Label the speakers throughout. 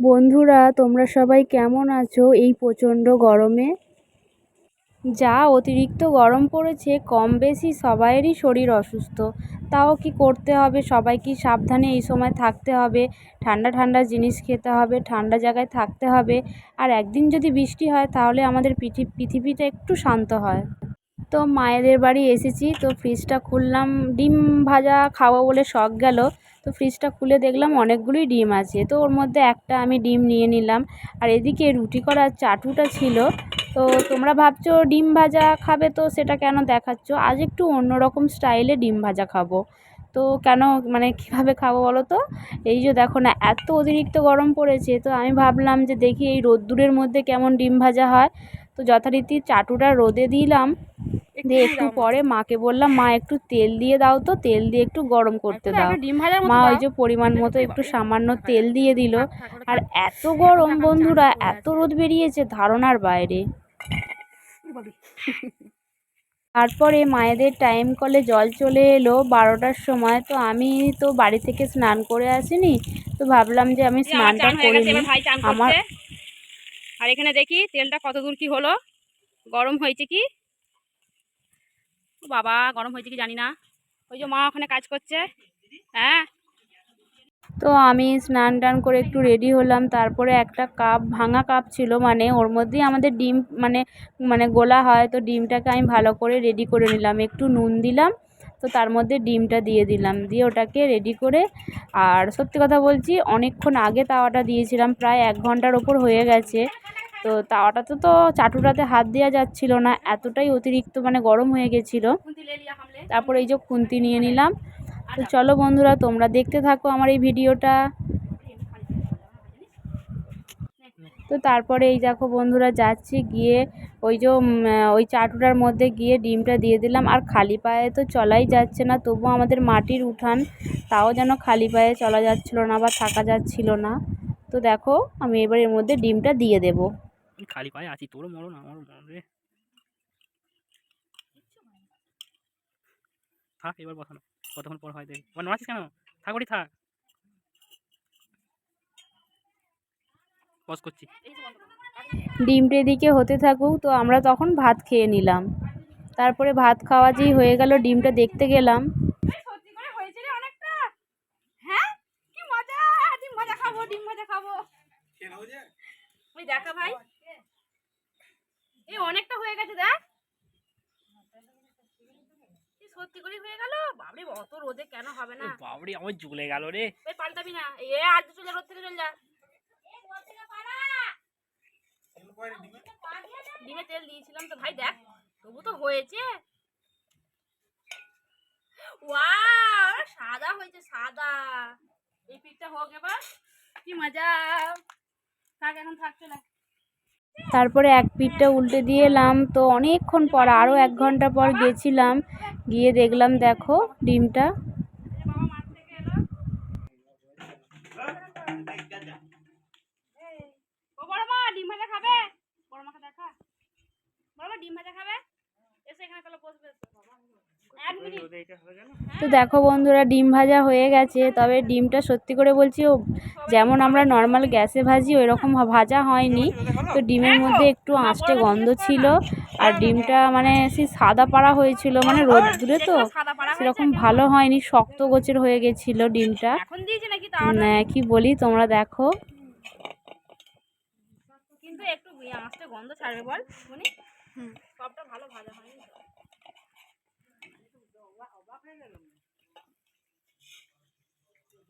Speaker 1: বন্ধুরা, তোমরা সবাই কেমন আছো এই প্রচণ্ড গরমে? যা অতিরিক্ত গরম পড়েছে, কম বেশি সবাইয়েরই শরীর অসুস্থ। তাও কি করতে হবে? সবাইকে সাবধানে এই সময় থাকতে হবে? ঠান্ডা ঠান্ডা জিনিস খেতে হবে, ঠান্ডা জায়গায় থাকতে হবে। আর একদিন যদি বৃষ্টি হয়, তাহলে আমাদের পৃথিবীটা একটু শান্ত হয়। তো মায়েদের বাড়ি এসেছি, তো ফ্রিজটা খুললাম, ডিম ভাজা খাব বলে শখ গেল। তো ফ্রিজটা খুলে দেখলাম অনেকগুলোই ডিম আছে। তো ওর মধ্যে একটা আমি ডিম নিয়ে নিলাম। আর এদিকে রুটি করার চাটুটা ছিল। তো তোমরা ভাবছ ডিম ভাজা খাবে তো সেটা কেন দেখাচ্ছ? আজ একটু অন্য রকম স্টাইলে ডিম ভাজা খাব। তো কেন মানে কীভাবে খাব বলো তো? এই যে দেখো না, এত অতিরিক্ত গরম পড়েছে। তো আমি ভাবলাম যে দেখি এই রোদ্দুরের মধ্যে কেমন ডিম ভাজা হয়। তো যথারীতি চাটুটা রোদে দিলাম। দিয়ে একটু পরে মাকে বললাম মা একটু তেল দিয়ে দাও তো তেল দিয়ে একটু গরম করতে দাও মা ওই যে পরিমাণ মতো একটু সামান্য তেল দিয়ে দিল। আর এত গরম বন্ধুরা এত রোদ বেরিয়েছে ধারণার বাইরে। তারপরে মায়েদের টাইম কলে জল চলে এলো বারোটার সময়। তো আমি তো বাড়ি থেকে স্নান করে আসিনি তো ভাবলাম যে আমি স্নানটা করে নিই। আমার
Speaker 2: আর এখানে দেখি তেলটা কত দূর কি হলো? গরম হয়েছে কি? বাবা, গরম হয়েছে কি জানি না। ওই যে মা ওখানে কাজ করছে। হ্যাঁ।
Speaker 1: তো আমি স্নান টান করে একটু রেডি হলাম। তারপরে একটা কাপ, ভাঙা কাপ ছিল মানে ওর মধ্যেই আমাদের ডিম মানে মানে গোলা হয়। তো ডিমটাকে আমি ভালো করে রেডি করে নিলাম। একটু নুন দিলাম, তো তার মধ্যে ডিমটা দিয়ে দিলাম। দিয়ে ওটাকে রেডি করে, আর সত্যি কথা বলছি, অনেকক্ষণ আগে তাওয়াটা দিয়েছিলাম। প্রায় এক ঘণ্টার ওপর হয়ে গেছে। তো তাওয়াটাতে তো চাটুটাতে হাত দেওয়া যাচ্ছিল না, এতটাই অতিরিক্ত মানে গরম হয়ে গেছিল। তারপর এই যে খুন্তি নিয়ে নিলাম। তো চলো বন্ধুরা, তোমরা দেখতে থাকো আমার এই ভিডিওটা। তো তারপরে এই দেখো বন্ধুরা, যাচ্ছি গিয়ে ওই যে ওই চাটুটার মধ্যে গিয়ে ডিমটা দিয়ে দিলাম। আর খালি পায়ে তো চলাই যাচ্ছে না তবু আমাদের মাটির উঠান, তাও যেন খালি পায়ে চলা যাচ্ছিল না বা থাকা যাচ্ছিল না। তো দেখো, আমি এবার এর মধ্যে ডিমটা দিয়ে দেবো।
Speaker 2: খালি পায়ে আছি তোর মরণ আমার মরণ রে। থাক এবার বসানো কতক্ষণ পর হয় দেখি। আবার নড়াচ্ছিস কেন? থাক ওটি থাক। পজ করছি।
Speaker 1: ডিমটা এদিকে হতে থাকুক তো আমরা তখন ভাত খেয়ে নিলাম। তারপরে ভাত খাওয়া যেই হয়ে গেল ডিমটা দেখতে গেলাম।
Speaker 2: হ্যাঁ? কি মজা ডিম ভাজা খাব ডিম ভাজা খাব। ওই দেখা ভাই। এই অনেকটা হয়ে গেছে দেখ। সত্যি করে হয়ে গেল? বাবরে অত রোদে কেন হবে না?
Speaker 3: বাবরি আমার জ্বলে গেল রে।
Speaker 2: ওই পাল্টাবি না। এ আর চলে যা রোদ থেকে চলে যা। ডিমে তেল দিয়েছিলাম তো ভাই দেখ তবু তো হয়েছে। ওয়াও সাদা হয়েছে সাদা। এই পিকটা হোক এবার কি মজা। থাক এখন থাক চলে।
Speaker 1: তারপরে এক পিঠটা উল্টে দিয়ে এলাম। তো অনেকক্ষণ পর আরও এক ঘণ্টা পর গেছিলাম। গিয়ে দেখলাম, দেখো, ডিমটা
Speaker 2: বাবা মাঠ থেকে এলো ও বড় মা ডিম ভাজা খাবে বড় মাকে দেখা বড় মা ডিম ভাজা খাবে এসে এখানে তাহলে বসবে এক মিনিট
Speaker 1: তো দেখো বন্ধুরা ডিম ভাজা হয়ে গেছে। তবে ডিমটা সত্যি করে বলছি ও যেমন আমরা নর্মাল গ্যাসে ভাজি ওই রকম ভাজা হয়নি। তো ডিমের মধ্যে একটু আঁচটে গন্ধ ছিল। আর ডিমটা মানে সেই সাদা পাড়া হয়েছিল মানে রোদ্দুরে তো। সেরকম ভালো হয়নি শক্ত গোছের হয়ে গেছিল ডিমটা। কি বলি তোমরা দেখো।
Speaker 2: কিন্তু একটু আঁচটা গন্ধ ছাড়বে বল। সবটা ভালো ভাজা হয়নি তো। এ বাবারে, পালাতে হবে ভাজবো না পালিয়ে তো, পালিয়ে তো, পালিয়ে তো, পালিয়ে তো। বেশ, চলে, চলে, চলে। চল, quick, বন্ধ করবি এখন, বন্ধ করবি? আর চলে। এ, এ, এ, এ, চলে, এ, ভাই চলে। এ, লোকেশ, লোকেশ, এই চলে, চলে।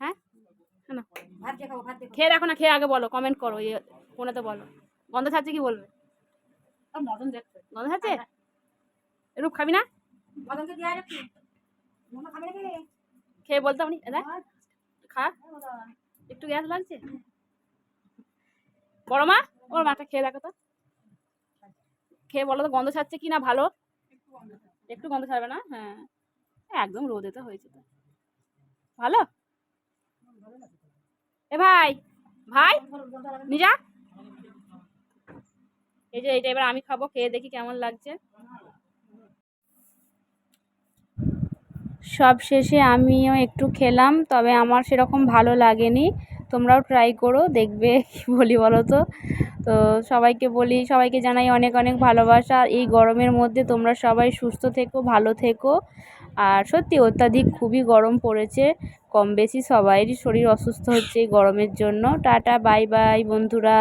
Speaker 1: হ্যাঁ? হ্যাঁ না। খেয়ে দেখো না খেয়ে আগে বলো কমেন্ট করো ইয়ে ফোনেতে বলো। গন্ধ ছাড়ছে কি বলবে?
Speaker 2: মদন
Speaker 1: গন্ধ ছাড়ছে? রূপ খাবি না?
Speaker 2: মদনকে দিয়ে নাকি?
Speaker 1: খেয়ে বলতাম নি দেখ। খা। একটু গ্যাস লাগছে?
Speaker 2: বড় মা ওর মাটা খেয়ে দেখো তো। খেয়ে বলো তো গন্ধ ছাড়ছে কি না ভালো? একটু গন্ধ ছাড়বে না? হ্যাঁ। একদম রোদে তো হয়েছে তো। ভালো? এ ভাই ভাই নিজা এই যে, এইটা এবার আমি খাব, খেয়ে দেখি কেমন লাগছে।
Speaker 1: সব শেষে আমিও একটু খেলাম, তবে আমার সেরকম ভালো লাগেনি। তোমরাও ট্রাই করো, দেখবে কী বলি বলো তো তো সবাইকে বলি, সবাইকে জানাই অনেক অনেক ভালোবাসা। এই গরমের মধ্যে তোমরা সবাই সুস্থ থেকো, ভালো থেকো। আর সত্যি অত্যাধিক খুবই গরম পড়েছে। কম বেশি সবাইরই শরীর অসুস্থ হচ্ছে এই গরমের জন্য। টাটা বাই বাই বন্ধুরা।